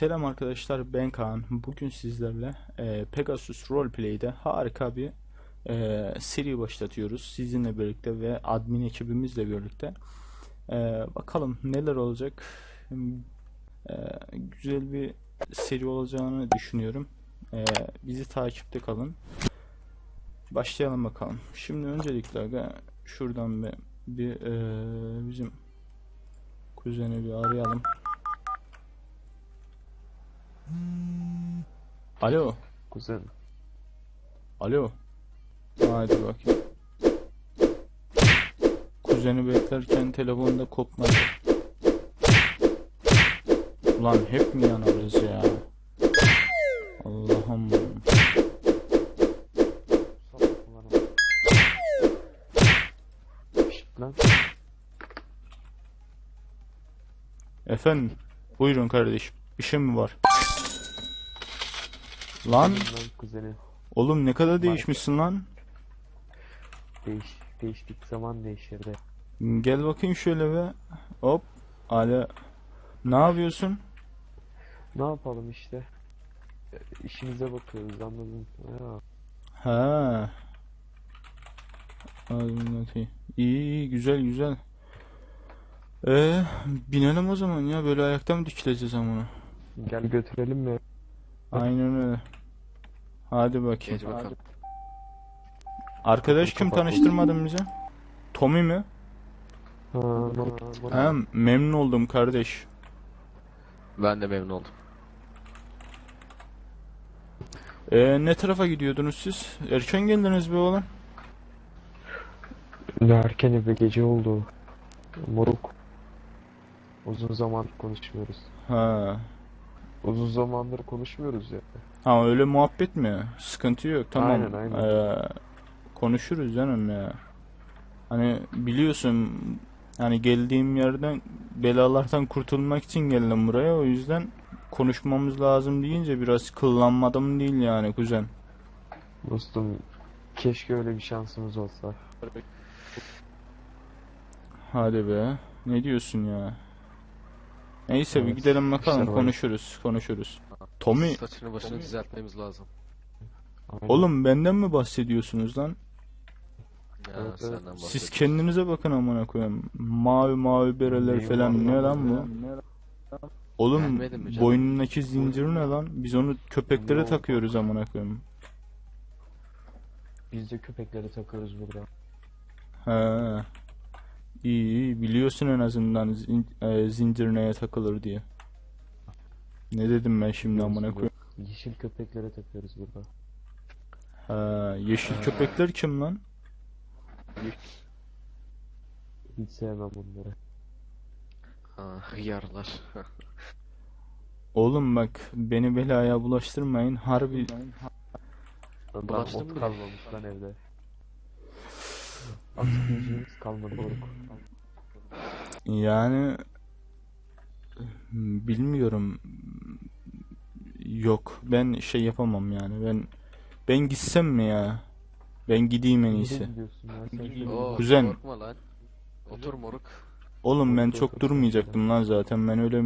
Selam arkadaşlar ben Kaan. Bugün sizlerle e, Pegasus Roleplay'de harika bir e, seri başlatıyoruz. Sizinle birlikte ve admin ekibimizle birlikte. E, bakalım neler olacak. E, güzel bir seri olacağını düşünüyorum. E, bizi takipte kalın. Başlayalım bakalım. Şimdi öncelikle şuradan bir, bir e, bizim kuzeni bir arayalım. Alo. Kuzen. Alo. Hadi bakayım. Kuzeni beklerken telefonda kopmadı. Ulan hep mi yanarız ya? Allah'ım. Lan. Efendim. Buyurun kardeşim. İşin mi var? Lan. Kuzeni. Oğlum ne kadar değişmişsin lan. Değiş, değiştik zaman değişirdi. Gel bakayım şöyle be. Hop. Alo. Ne yapıyorsun? Ne yapalım işte. İşimize bakıyoruz anladın. Ya, Ha. Anlatayım. İyi iyi güzel güzel. Ee, binelim o zaman ya böyle ayakta mı dikileceğiz ama? gel götürelim mi? Aynen öyle. Hadi bakayım. Geç bakalım. Arkadaş kim tanıştırmadın bize? Tommy mi? Ha, memnun oldum kardeş. Ben de memnun oldum. Ee, ne tarafa gidiyordunuz siz? Erken geldiniz be oğlum. Ne erken bir gece oldu. Moruk. Uzun zaman konuşmuyoruz. Ha. Uzun zamandır konuşmuyoruz ya. Ha öyle muhabbet mi? Sıkıntı yok. Tamam. Aynen, aynen. Ee, konuşuruz canım ya. Hani biliyorsun hani geldiğim yerden belalardan kurtulmak için geldim buraya. O yüzden konuşmamız lazım deyince biraz kıllanmadım değil yani kuzen. Dostum keşke öyle bir şansımız olsa. Hadi be. Ne diyorsun ya? Neyse bir Evet, gidelim bakalım konuşuruz konuşuruz. Tommy Saçını başını düzeltmemiz lazım. Oğlum benden mi bahsediyorsunuz lan? Ya Evet, evet. senden Siz kendinize bakın amına koyayım. Mavi mavi bereler Neyin falan ne lan bu? Oğlum Gelmedin mi canım? boynundaki zincir ne lan? Biz onu köpeklere Yok. takıyoruz amına koyayım. Biz de köpekleri takıyoruz burada. He. İyi iyi biliyorsun en azından zin- e, zincir neye takılır diye. Ne dedim ben şimdi amına koyayım? Yeşil köpeklere takıyoruz burada. Ha, yeşil köpekler kim lan? Hiç sevmem bunları. Ha, hıyarlar. Oğlum bak beni belaya bulaştırmayın. Harbi Lan Bulaştın ot mı? kalmamış lan evde. Artık yiyeceğimiz kalmadı moruk. Yani bilmiyorum. Yok ben şey yapamam yani. Ben ben gitsem mi ya? Ben gideyim en iyisi. Oo, Kuzen. Korkma lan. Otur moruk. Oğlum ben Otur, çok otur, durmayacaktım lan zaten. Ben öyle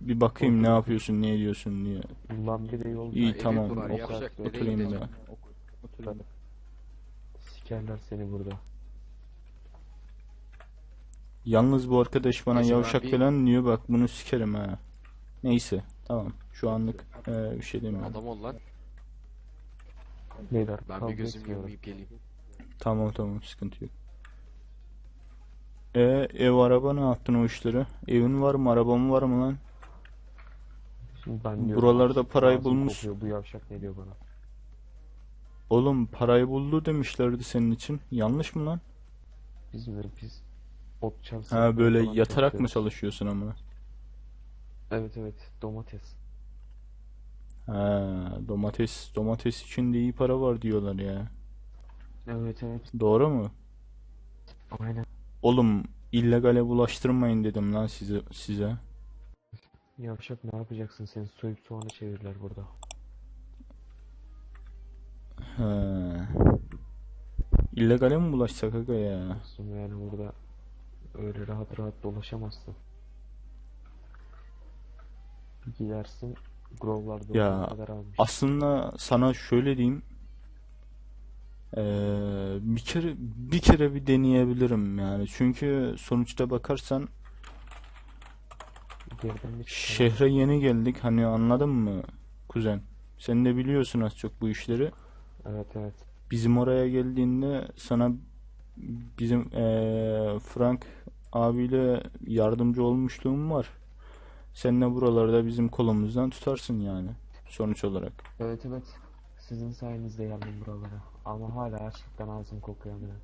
bir bakayım ne yapıyorsun, ne ediyorsun diye. Lan bir de yol İyi evi tamam. var, ok- yapacak bir de oturayım gidecek. da. Sikerler seni burada. Yalnız bu arkadaş bana Neyse, ben yavşak bir- falan diyor bak bunu sikerim ha. Neyse tamam şu anlık e, bir şey demiyorum. Adam ol lan. Beyler Ben kavga bir gözümü etmiyorum. yumuyup geleyim. Tamam tamam sıkıntı yok. E ev araba ne yaptın o işleri? Evin var mı araban var mı lan? Şimdi ben diyorum, Buralarda parayı ağzım bulmuş. kokuyor, Bu yavşak ne diyor bana? Oğlum parayı buldu demişlerdi senin için. Yanlış mı lan? Biz mi biz ot çalsın Ha böyle falan yatarak mı topluyoruz. çalışıyorsun amına? Evet evet domates. Ha domates domates için de iyi para var diyorlar ya. Evet evet Doğru mu? aynen. Oğlum illegale bulaştırmayın dedim lan size size. Yavşak ne yapacaksın seni soyup soğana çevirirler burada. Ha. İllegale mi bulaşsak aga ya? Yani burada öyle rahat rahat dolaşamazsın. Gidersin Grove'lar Ya, 90 kadar almış. Aslında sana şöyle diyeyim. Ee, bir kere bir kere bir deneyebilirim yani. Çünkü sonuçta bakarsan çıktım. şehre yeni geldik. Hani anladın mı kuzen? Sen de biliyorsun az çok bu işleri. Evet evet. Bizim oraya geldiğinde sana bizim eee, Frank abiyle yardımcı olmuşluğum var. Sen de buralarda bizim kolumuzdan tutarsın yani sonuç olarak. Evet evet. Sizin sayenizde geldim buralara. Ama hala gerçekten ağzım kokuyor koyayım.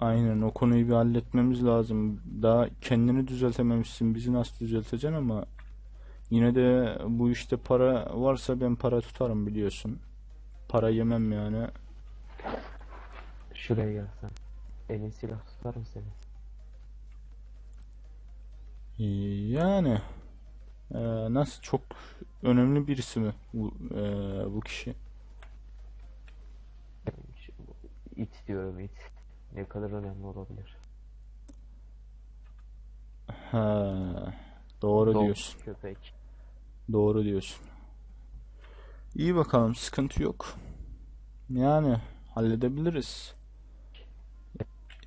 Aynen o konuyu bir halletmemiz lazım. Daha kendini düzeltememişsin. Bizi nasıl düzelteceksin ama yine de bu işte para varsa ben para tutarım biliyorsun. Para yemem yani. Şuraya gelsen. Elin silah tutarım seni. Yani eee, nasıl çok önemli birisi mi bu, eee, bu kişi? İt diyorum it. Ne kadar önemli olabilir. Ha, doğru Dog, diyorsun. Köpek. Doğru diyorsun. İyi bakalım, sıkıntı yok. Yani halledebiliriz.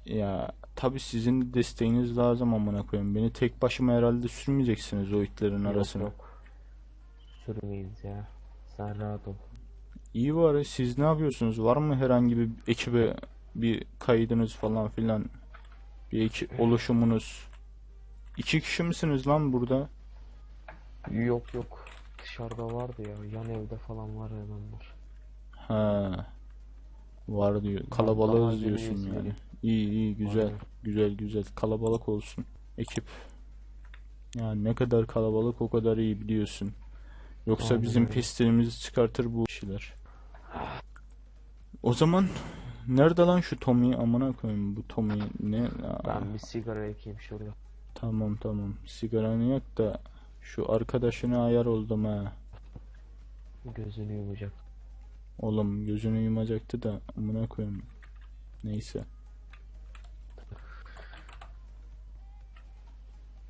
Ya tabii sizin de desteğiniz lazım amına koyayım. Beni tek başıma herhalde sürmeyeceksiniz o itlerin Yok arasına. yok. Sürmeyiz ya. Sen rahat ol. İyi bari siz ne yapıyorsunuz? Var mı herhangi bir ekibe bir kaydınız falan filan? Bir ekip oluşumunuz? İki kişi misiniz lan burada? Yok yok. Dışarıda vardı ya. Yan evde falan var adamlar. Ha. Var diyor. Kalabalığız diyorsun yani. İyi iyi güzel. Aynen. Güzel güzel. Kalabalık olsun. Ekip. Yani ne kadar kalabalık o kadar iyi biliyorsun. Yoksa Aynen bizim pisliğimizi çıkartır bu kişiler. O zaman nerede lan şu Tommy amına koyayım bu Tommy ne? Aa, Ben bir sigara yakayım şurada. tamam tamam. Sigaranı yak da şu arkadaşına ayar oldum ha. Gözünü yumacak. Oğlum gözünü yumacaktı da amına koyayım. Neyse.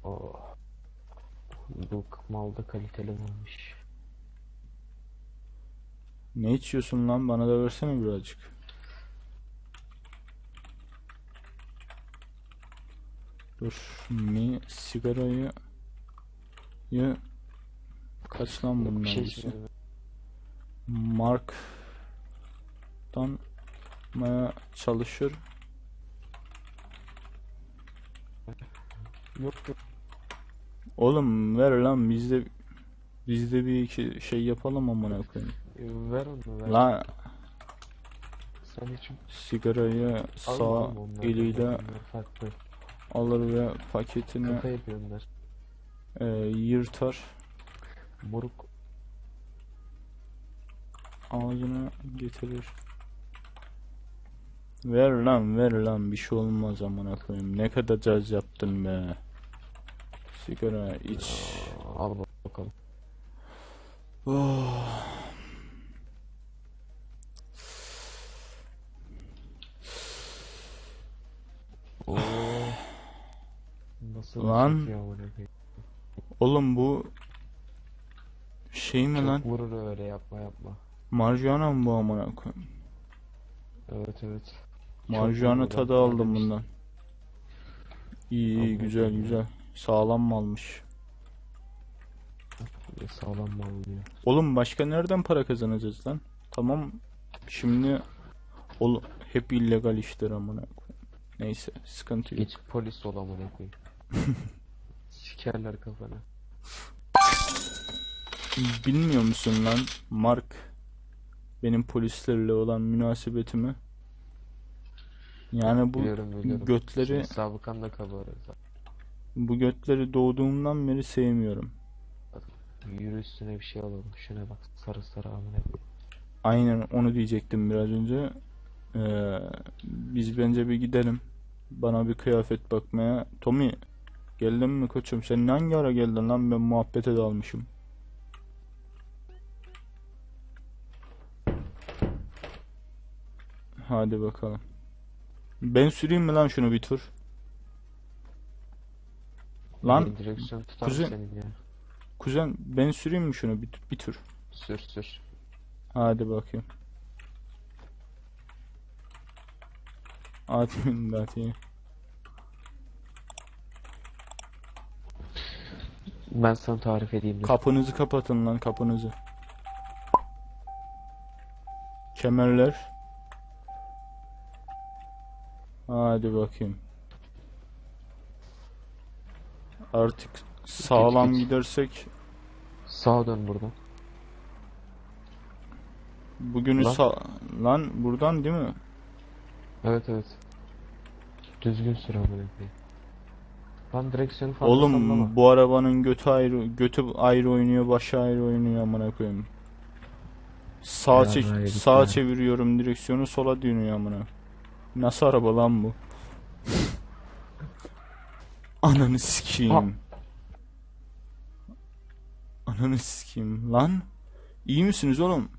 Oh. Bu mal da kaliteli olmuş. Ne içiyorsun lan? Bana da versene birazcık. Dur. Mi sigarayı ya kaç lan bunun şey söyleyeyim. Mark'tan mı çalışır? Yok yok. Oğlum ver lan biz de biz de bir iki şey yapalım amına koyayım. Ver onu ver. Lan Sen hiç sigarayı sağ eliyle farklı. alır ve paketini yapıyorlar. e, yırtar. Moruk ağzına getirir. Ver lan ver lan bir şey olmaz amına koyayım. Ne kadar caz yaptın be. Sigara iç. al bakalım. Oh. Oo. Nasıl Lan. koyayım. Oğlum bu şey mi Çok lan? vurur öyle yapma yapma. Marjana mı bu amına koyayım? Evet evet. Marjana tadı aldım bundan. İyi iyi güzel ya. güzel. Sağlam malmış. Bir Sağlam mal diyor. Oğlum başka nereden para kazanacağız lan? Tamam. Şimdi ol hep illegal işler amına koyayım. Neyse sıkıntı yok. Geç polis ol amına koyayım. Sikerler kafana. Bilmiyor musun lan Mark benim polislerle olan münasebetimi? Yani bu Biliyorum biliyorum. götleri Senin sabıkan da kabarır. Bu götleri doğduğumdan beri sevmiyorum. Yürü üstüne bir şey alalım. Şuna bak sarı sarı amına. Aynen onu diyecektim biraz önce. Ee, biz bence bir gidelim. Bana bir kıyafet bakmaya. Tommy geldin mi koçum? Sen hangi ara geldin lan? Ben muhabbete dalmışım. Hadi bakalım. Ben süreyim mi lan şunu bir tur? Lan direksiyon tutar kuzen- senin ya. Kuzen ben süreyim mi şunu bir, bir tur? Sür sür. Hadi bakayım. Admin dati. Ben sana tarif edeyim. dur. Kapınızı kapatın lan kapınızı. Kemerler. Hadi bakayım. Artık sağlam git. gidersek Sağa dön buradan. bugünü Lan. sa- lan buradan değil mi? Evet evet. Düzgün sür amına koyayım. Lan direksiyonu fazla Oğlum sallama. bu arabanın götü ayrı götü ayrı oynuyor, başı ayrı oynuyor amına koyayım. Sağ Ya çek hayır, sağa çeviriyorum direksiyonu sola dönüyor amına. Nasıl araba lan bu? Ananı sikeyim. Ananı sikeyim lan. İyi misiniz oğlum?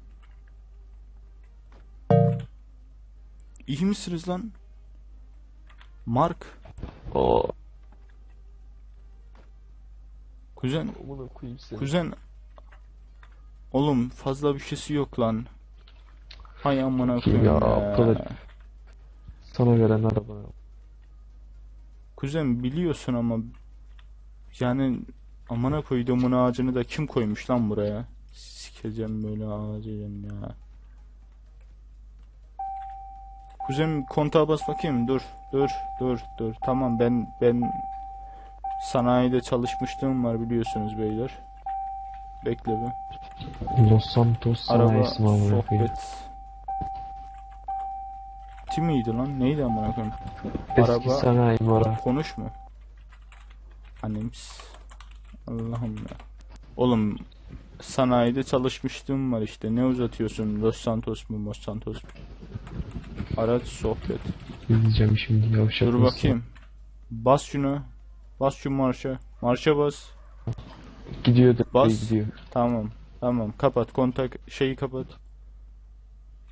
İyi misiniz lan? Mark, Oo. kuzen. Kuzen Oğlum fazla bir şeysi yok lan. Hay amına koyayım ya, ya. Sana veren araba. Kuzen biliyorsun ama yani amına koyduğumun ağacını da kim koymuş lan buraya? Sikeceğim böyle ağacıyım ya. Kuzen kontağa bas bakayım. Dur, dur, dur, dur. Tamam ben ben sanayide çalışmışlığım var biliyorsunuz beyler. Bekle bir. Los Santos Araba sanayisi mi amına sohbet. Timiydi lan? Neydi amına koyayım? Eski Araba- sanayi mora. Konuşma. Annems. Allah'ım ya. Oğlum sanayide çalışmışlığım var işte. Ne uzatıyorsun? Los Santos mu? Los Santos mu? Araç sohbet. Ne diyeceğim şimdi yavşak Dur mısın? bakayım. Bas şunu. Bas şu marşa. Marşa bas. Gidiyor da Bas. gidiyor. Tamam. Tamam. Kapat. Kontak şeyi kapat.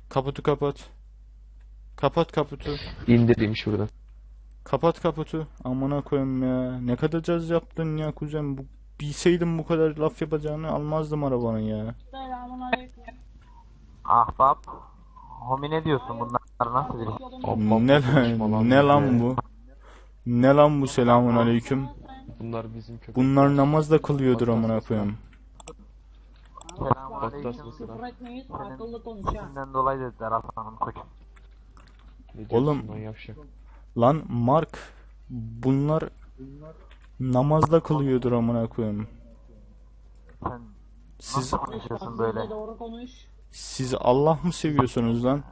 Kaputu kapat. Kapat kaputu. İndireyim şuradan. Kapat kaputu. Amına koyayım ya. Ne kadar caz yaptın ya kuzen. Bu, bilseydim bu kadar laf yapacağını almazdım arabanın ya. Selamünaleyküm. Ahbap. Homi ne diyorsun bunlar nasıl? Abbam Ne lan, ne lan bu? Ne lan bu selamun aleyküm? Bunlar bizim köpek. Bunlar namaz da kılıyordur amına koyayım. Konuş ha. Senden dolayı dediler aslanım koç. Ne diyorsun Oğlum. lan yavşak? Lan Mark bunlar namazda kılıyordur amına koyayım. Sen Siz nasıl konuşuyorsun böyle? Doğru konuş. siz Allah mı seviyorsunuz lan?